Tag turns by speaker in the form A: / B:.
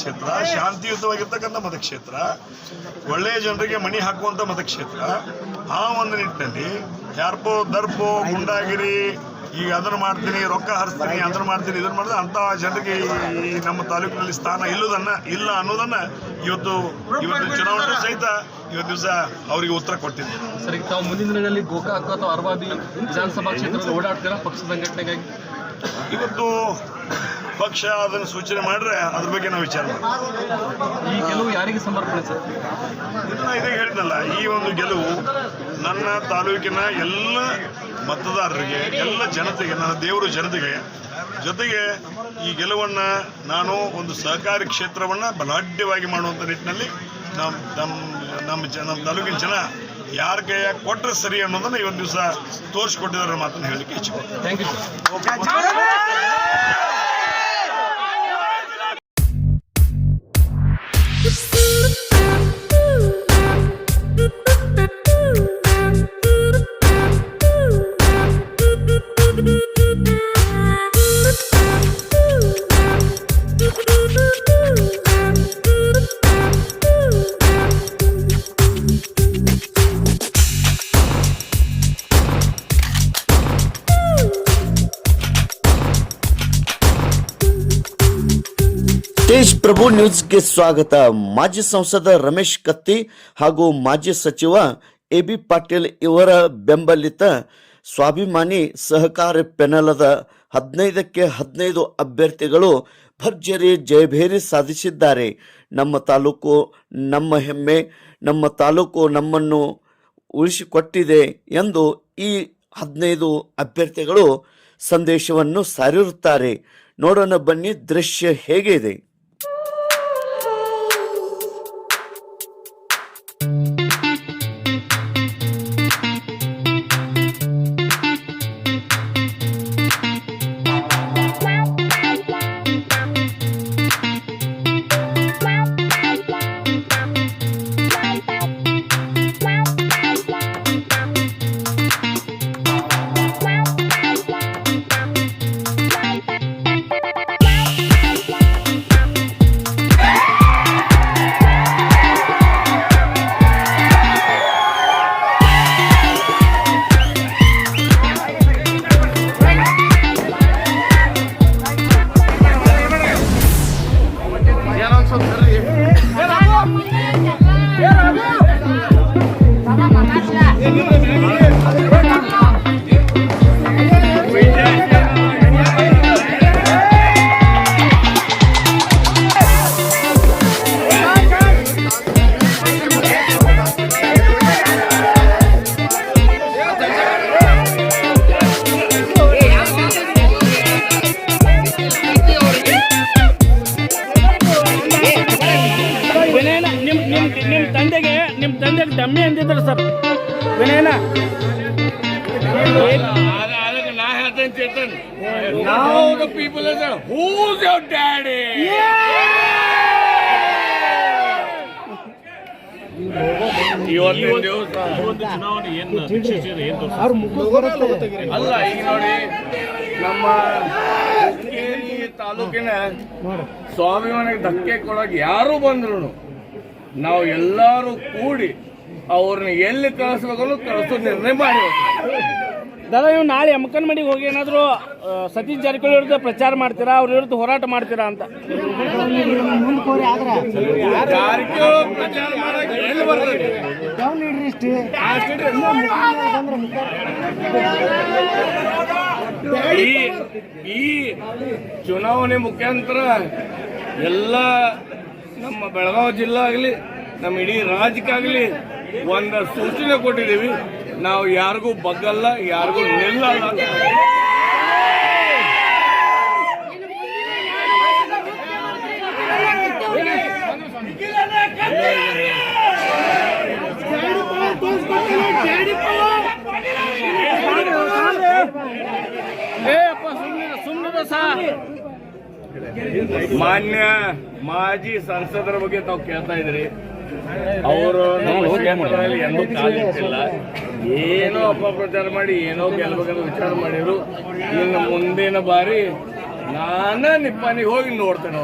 A: ಮತಕ್ಷೇತ್ರ ಶಾಂತಿಯುತವಾಗಿರ್ತಕ್ಕಂಥ ಮತಕ್ಷೇತ್ರ ಒಳ್ಳೆಯ ಜನರಿಗೆ ಮಣಿ ಹಾಕುವಂಥ ಮತಕ್ಷೇತ್ರ. ಆ ಒಂದು ನಿಟ್ಟಿನಲ್ಲಿ ಯಾರ್ಪೋ ದರ್ಪೋ ಗುಂಡಾಗಿರಿ ಈಗ ಅದನ್ನು ಮಾಡ್ತೀನಿ ರೊಕ್ಕ ಹರಿಸ್ತೀನಿ ಅದನ್ನು ಮಾಡ್ತೀನಿ ಇದನ್ನು ಮಾಡಿದ್ರೆ ಅಂಥ ಜನರಿಗೆ ಈ ನಮ್ಮ ತಾಲೂಕಿನಲ್ಲಿ ಸ್ಥಾನ ಇಲ್ಲದನ್ನ ಇಲ್ಲ ಅನ್ನೋದನ್ನ ಇವತ್ತು ಇವತ್ತು ಚುನಾವಣೆ ಸಹಿತ ಇವತ್ತು ದಿವಸ ಅವರಿಗೆ ಉತ್ತರ ಕೊಟ್ಟಿದ್ದೀನಿ
B: ಸರಿ ಈಗ ತಾವು ಮುಂದಿನ ದಿನಗಳಲ್ಲಿ ಗೋಕಾಕ ಅಥವಾ ಅರ್ವಾದಿ ವಿಧಾನಸಭಾ ಕ್ಷೇತ್ರದಲ್ಲಿ ಓಡಾಡ್ತೀರಾ ಪಕ್ಷ ಸಂಘಟನೆಗಾಗಿ?
A: ಇವತ್ತು ಪಕ್ಷ ಅದನ್ನು ಸೂಚನೆ ಮಾಡಿದ್ರೆ ಅದ್ರ ಬಗ್ಗೆ ನಾವು ವಿಚಾರ
B: ಈ ಗೆಲುವು ಯಾರಿಗೆ ಸಮರ್ಪಣೆ ಸರ್?
A: ಇದನ್ನ ಇದೇ ಹೇಳಿದ್ನಲ್ಲ ಈ ಒಂದು ಗೆಲುವು ನನ್ನ ತಾಲೂಕಿನ ಎಲ್ಲ ಮತದಾರರಿಗೆ ಎಲ್ಲ ಜನತೆಗೆ ನನ್ನ ದೇವರು ಜನತೆಗೆ ಜೊತೆಗೆ ಈ ಗೆಲುವನ್ನು ನಾನು ಒಂದು ಸಹಕಾರಿ ಕ್ಷೇತ್ರವನ್ನು ಬಲಾಢ್ಯವಾಗಿ ಮಾಡುವಂಥ ನಿಟ್ಟಿನಲ್ಲಿ ನಮ್ಮ ನಮ್ಮ ನಮ್ಮ ಜನ ನಮ್ಮ ತಾಲೂಕಿನ ಜನ ಯಾರ ಕೈಯಾಗ ಕೊಟ್ಟರೆ ಸರಿ ಈ ಇವತ್ತು ದಿವಸ ತೋರಿಸ್ಕೊಟ್ಟಿದ್ದಾರೆ ಮಾತನ್ನು ಹೇಳಲಿಕ್ಕೆ ಇಚ್ಛೆ
B: ಥ್ಯಾಂಕ್ ಯು
C: ತೇಜ್ ಪ್ರಭು ನ್ಯೂಸ್ಗೆ ಸ್ವಾಗತ. ಮಾಜಿ ಸಂಸದ ರಮೇಶ್ ಕತ್ತಿ ಹಾಗೂ ಮಾಜಿ ಸಚಿವ ಎ ಬಿ ಪಾಟೀಲ್ ಇವರ ಬೆಂಬಲಿತ ಸ್ವಾಭಿಮಾನಿ ಸಹಕಾರ ಪೆನಲದ ಹದಿನೈದಕ್ಕೆ ಹದಿನೈದು ಅಭ್ಯರ್ಥಿಗಳು ಭರ್ಜರಿ ಜಯಭೇರಿ ಸಾಧಿಸಿದ್ದಾರೆ. ನಮ್ಮ ತಾಲೂಕು ನಮ್ಮ ಹೆಮ್ಮೆ, ನಮ್ಮ ತಾಲೂಕು ನಮ್ಮನ್ನು ಉಳಿಸಿಕೊಟ್ಟಿದೆ ಎಂದು ಈ ಹದಿನೈದು ಅಭ್ಯರ್ಥಿಗಳು ಸಂದೇಶವನ್ನು ಸಾರಿರುತ್ತಾರೆ. ನೋಡೋಣ ಬನ್ನಿ ದೃಶ್ಯ ಹೇಗೆ ಇದೆ
D: ಅಂದಿದ್ರು ಸರ್. ವಿನಯನ?
E: ಅಲ್ಲ ಈಗ ನೋಡಿ ನಮ್ಮ ತಾಲೂಕಿನ ಸ್ವಾಭಿಮಾನಿಗೆ ಧಕ್ಕೆ ಕೊಡಕ್ ಯಾರು ಬಂದ್ರು ನಾವು ಎಲ್ಲರೂ ಕೂಡಿ ಅವ್ರನ್ನ ಎಲ್ಲಿ ಕಳಿಸ್ಬೇಕು ಕಳಿಸೋ ನಿರ್ಣಯ ಮಾಡಿ.
D: ದಾದಾ ನೀವು ನಾಳೆ ಅಮ್ಮಕನ್ಮಡಿಗೆ ಹೋಗಿ ಏನಾದ್ರು ಸತೀಶ್ ಜಾರಕಿಹೊಳಿ ವಿರುದ್ಧ ಪ್ರಚಾರ ಮಾಡ್ತೀರಾ? ಅವ್ರ ವಿರುದ್ಧ ಹೋರಾಟ ಮಾಡ್ತೀರಾ ಅಂತ.
E: ಈ ಚುನಾವಣೆ ಮುಖಾಂತರ ಎಲ್ಲ ನಮ್ಮ ಬೆಳಗಾವಿ ಜಿಲ್ಲೆ ಆಗಲಿ ನಮ್ಮ ಇಡೀ ರಾಜ್ಯಕ್ಕಾಗಲಿ ಒಂದು ಸೂಚನೆ ಕೊಟ್ಟಿದ್ದೀವಿ. ನಾವು ಯಾರಿಗೂ ಬಗ್ಗಲ್ಲ ಯಾರಿಗೂ ನಿಲ್ಲಲ್ಲ. ಅಂತ. ಮಾನ್ಯ ಮಾಜಿ ಸಂಸದರ ಬಗ್ಗೆ ತಾವು ಕೇಳ್ತಾ ಇದ್ರಿ ಅವರು ಎಂದೂ ಕಾಲಿಟ್ಟಿಲ್ಲ. ಏನೋ ಅಪಪ್ರಚಾರ ಮಾಡಿ ಏನೋ ಗೆಲ್ಬೇಕಂತ ವಿಚಾರ ಮಾಡಿದ್ರು. ಇನ್ನು ಮುಂದಿನ ಬಾರಿ ನಾನ ನಿಪ್ಪಾನಿಗೆ ಹೋಗಿ ನೋಡ್ತೇನೆ